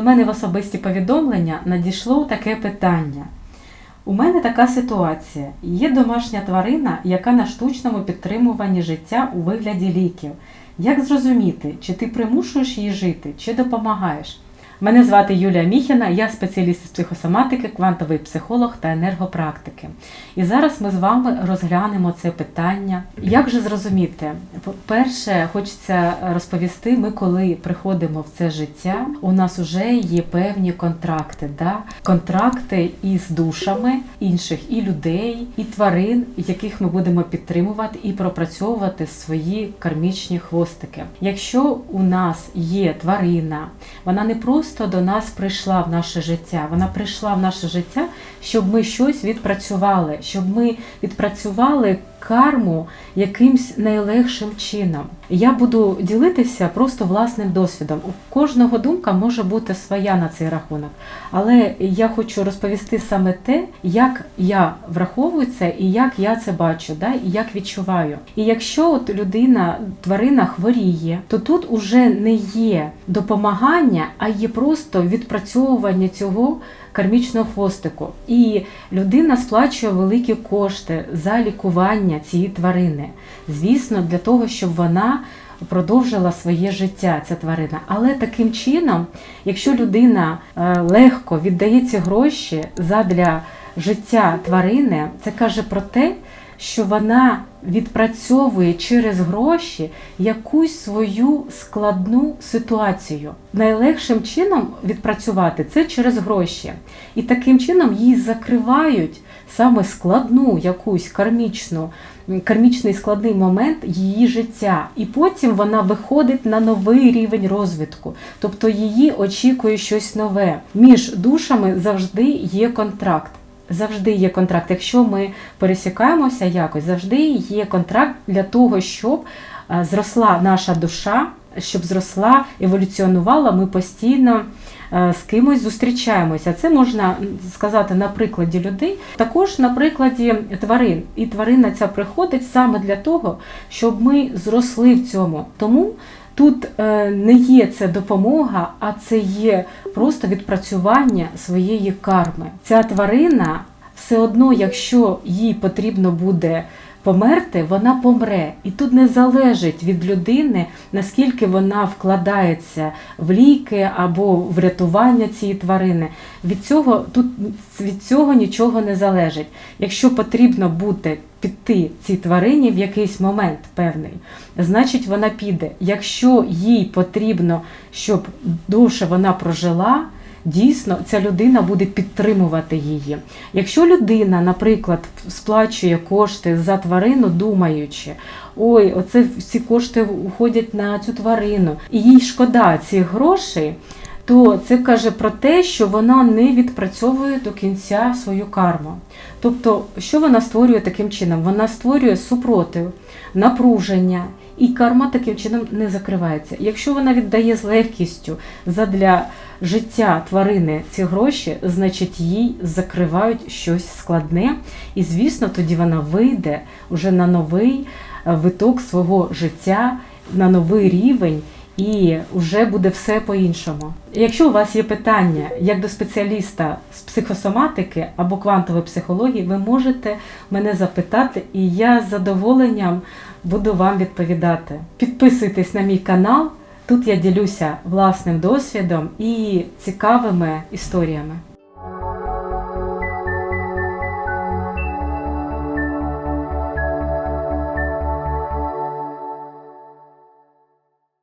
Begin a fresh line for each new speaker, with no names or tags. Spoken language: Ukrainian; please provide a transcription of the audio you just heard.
До мене в особисті повідомлення надійшло таке питання. У мене така ситуація. Є домашня тварина, яка на штучному підтримуванні життя у вигляді ліків. Як зрозуміти, чи ти примушуєш її жити, чи допомагаєш? Мене звати Юлія Міхіна, я спеціаліст з психосоматики, квантовий психолог та енергопрактики. І зараз ми з вами розглянемо це питання. Як же зрозуміти? По-перше, хочеться розповісти, ми коли приходимо в це життя, у нас вже є певні контракти, да? контракти із душами інших і людей, і тварин, яких ми будемо підтримувати і пропрацьовувати свої кармічні хвостики. Якщо у нас є тварина, вона не просто до нас прийшла в наше життя, вона прийшла в наше життя, щоб ми щось відпрацювали, щоб ми відпрацювали карму якимсь найлегшим чином. Я буду ділитися просто власним досвідом. У кожного думка може бути своя на цей рахунок, але я хочу розповісти саме те, як я враховую це і як я це бачу, да, і як відчуваю. І якщо от людина, тварина хворіє, то тут уже не є допомагання, а є просто відпрацьовування цього кармічного хвостику. І людина сплачує великі кошти за лікування цієї тварини. Звісно, для того, щоб вона продовжила своє життя, ця тварина. Але таким чином, якщо людина е, легко віддає ці гроші задля життя тварини, це каже про те, що вона відпрацьовує через гроші якусь свою складну ситуацію. Найлегшим чином відпрацювати це через гроші. І таким чином їй закривають саме складну якусь кармічну, кармічний складний момент її життя. І потім вона виходить на новий рівень розвитку. Тобто її очікує щось нове. Між душами завжди є контракт. Завжди є контракт. Якщо ми пересікаємося якось, завжди є контракт для того, щоб е, зросла наша душа, щоб зросла, еволюціонувала, ми постійно е, з кимось зустрічаємося. Це можна сказати на прикладі людей, також на прикладі тварин. І тварина ця приходить саме для того, щоб ми зросли в цьому. Тому Тут е, не є це допомога, а це є просто відпрацювання своєї карми. Ця тварина все одно, якщо їй потрібно буде померти, вона помре. І тут не залежить від людини, наскільки вона вкладається в ліки або в рятування цієї тварини. Від цього тут від цього нічого не залежить. Якщо потрібно бути піти цій тварині в якийсь момент певний, значить вона піде. Якщо їй потрібно, щоб довше вона прожила. Дійсно, ця людина буде підтримувати її. Якщо людина, наприклад, сплачує кошти за тварину, думаючи, ой, оце всі кошти уходять на цю тварину, і їй шкода цих грошей, то це каже про те, що вона не відпрацьовує до кінця свою карму. Тобто, що вона створює таким чином? Вона створює супротив, напруження. І карма таким чином не закривається. Якщо вона віддає з легкістю задля життя тварини ці гроші, значить їй закривають щось складне. І, звісно, тоді вона вийде вже на новий е, виток свого життя, на новий рівень. І вже буде все по-іншому. Якщо у вас є питання як до спеціаліста з психосоматики або квантової психології, ви можете мене запитати, і я з задоволенням буду вам відповідати. Підписуйтесь на мій канал, тут я ділюся власним досвідом і цікавими історіями.